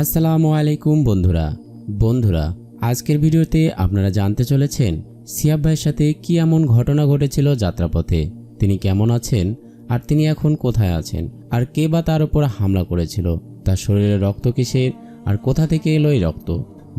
আসসালামু আলাইকুম বন্ধুরা। বন্ধুরা, আজকের ভিডিওতে আপনারা জানতে চলেছেন সিয়াব ভাইয়ের সাথে কি এমন ঘটনা ঘটেছিল যাত্রাপথে। তিনি কেমন আছেন আর তিনি এখন কোথায় আছেন আর কে বা তার উপর হামলা করেছিল। তার শরীরে রক্ত কিসের আর কোথা থেকে এলো এই রক্ত?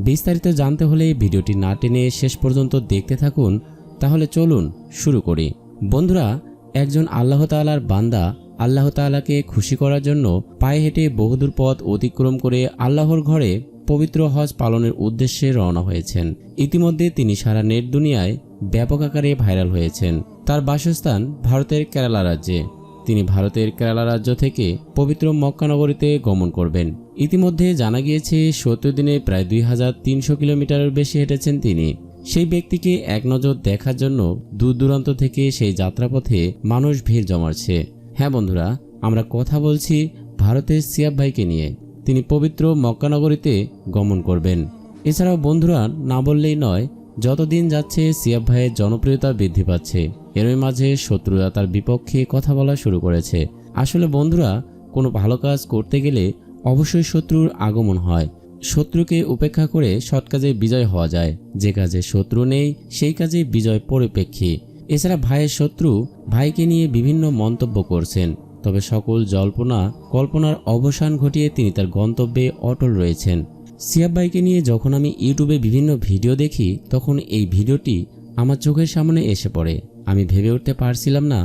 বিস্তারিত জানতে হলে ভিডিওটি না টেনে শেষ পর্যন্ত দেখতে থাকুন, তাহলে চলুন শুরু করি। বন্ধুরা, একজন আল্লাহ তাআলার বান্দা আল্লাহ তাআলাকে খুশি করার জন্য পায়ে হেঁটে বহুদূর পথ অতিক্রম করে আল্লাহর ঘরে পবিত্র হজ পালনের উদ্দেশ্যে রওনা হয়েছেন। ইতিমধ্যে তিনি সারা নেট দুনিয়ায় ব্যাপক আকারে ভাইরাল হয়েছেন। তার বাসস্থান ভারতের কেরালা রাজ্যে। তিনি ভারতের কেরালা রাজ্য থেকে পবিত্র মক্কানগরীতে গমন করবেন। ইতিমধ্যে জানা গিয়েছে, সত্তর দিনে প্রায় দুই হাজার তিনশো কিলোমিটারের বেশি হেঁটেছেন তিনি। সেই ব্যক্তিকে এক নজর দেখার জন্য দূর দূরান্ত থেকে সেই যাত্রাপথে মানুষ ভিড় জমাচ্ছে। হ্যাঁ বন্ধুরা, আমরা কথা বলছি ভারতের সিয়াব ভাইকে নিয়ে। তিনি পবিত্র মক্কানগরীতে গমন করবেন। এছাড়াও বন্ধুরা, না বললেই নয়, যতদিন যাচ্ছে সিয়াব ভাইয়ের জনপ্রিয়তা বৃদ্ধি পাচ্ছে। এরই মাঝে শত্রুরা তার বিপক্ষে কথা বলা শুরু করেছে। আসলে বন্ধুরা, কোনো ভালো কাজ করতে গেলে অবশ্যই শত্রুর আগমন হয়। শত্রুকে উপেক্ষা করে সৎ কাজে বিজয় হওয়া যায়। যে কাজে শত্রু নেই, সেই কাজে বিজয় পরিপ্রেক্ষী এছাড়া ভাইয়ের শত্রু ভাইকে নিয়ে বিভিন্ন মন্তব্য করছেন, তবে সকল জল্পনা, কল্পনার অবসান ঘটিয়ে তিনি তার গন্তব্যে অটল রয়েছেন। সিয়াব ভাইকে নিয়ে যখন আমি ইউটিউবে বিভিন্ন ভিডিও দেখি, তখন এই ভিডিওটি আমার চোখের সামনে এসে পড়ে। আমি ভেবে উঠতে পারছিলাম না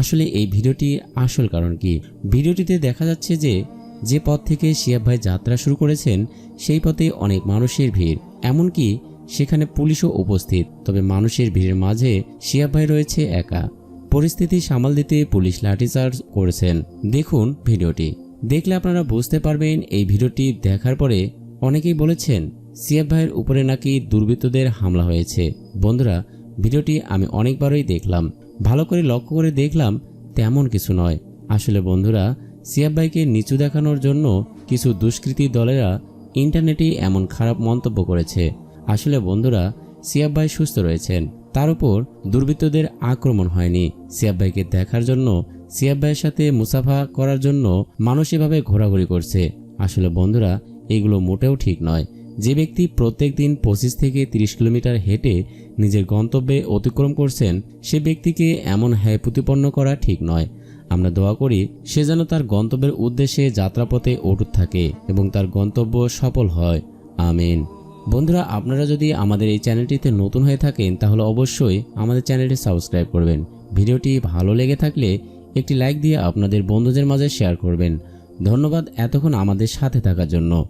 আসলে এই ভিডিওটি আসল কারণ কি। ভিডিওটিতে দেখা যাচ্ছে যে যে পথ থেকে শিয়াব ভাই যাত্রা শুরু করেছেন, সেই পথে অনেক মানুষের ভিড়। এমনকি সেখানে পুলিশও উপস্থিত। তবে মানুষের ভিড়ের মাঝে শিয়াব ভাই রয়েছে একা। পরিস্থিতি সামাল দিতে পুলিশ লাঠিচার্জ করেছেন। দেখুন ভিডিওটি। দেখলে আপনারা বুঝতে পারবেন, এই ভিডিওটি দেখার পরে অনেকেই বলেছেন সিয়াব ভাইয়ের উপরে নাকি দুর্বৃত্তদের হামলা হয়েছে। বন্ধুরা, ভিডিওটি আমি অনেকবারই দেখলাম। ভালো করে লক্ষ্য করে দেখলাম, তেমন কিছু নয়। আসলে বন্ধুরা সিয়াব ভাইকে নিচু দেখানোর জন্য কিছু দুষ্কৃতী দলেরা ইন্টারনেটে এমন খারাপ মন্তব্য করেছে। আসলে বন্ধুরা, সিয়াব ভাই সুস্থ রয়েছেন। তার উপর দুর্বৃত্তদের আক্রমণ হয়নি। সিয়াব ভাইকে দেখার জন্য, সিয়াব ভাইয়ের সাথে মুসাফা করার জন্য মানুষ এভাবে ঘোরাঘুরি করছে। আসলে বন্ধুরা, এগুলো মোটেও ঠিক নয়। যে ব্যক্তি প্রত্যেক দিন পঁচিশ থেকে তিরিশ কিলোমিটার হেঁটে নিজের গন্তব্যে অতিক্রম করছেন, সে ব্যক্তিকে এমন হ্যায় প্রতিপন্ন করা ঠিক নয়। আমরা দোয়া করি, সে যেন তার গন্তব্যের উদ্দেশ্যে যাত্রাপথে অটুট থাকে এবং তার গন্তব্য সফল হয়। আমিন। বন্ধুরা, আপনারা যদি আমাদের এই চ্যানেলটিতে নতুন হয়ে থাকেন, তাহলে অবশ্যই আমাদের চ্যানেলটি সাবস্ক্রাইব করবেন। ভিডিওটি ভালো লেগে থাকলে একটি লাইক দিয়ে আপনাদের বন্ধুদের মাঝে শেয়ার করবেন। ধন্যবাদ এতক্ষণ আমাদের সাথে থাকার জন্য।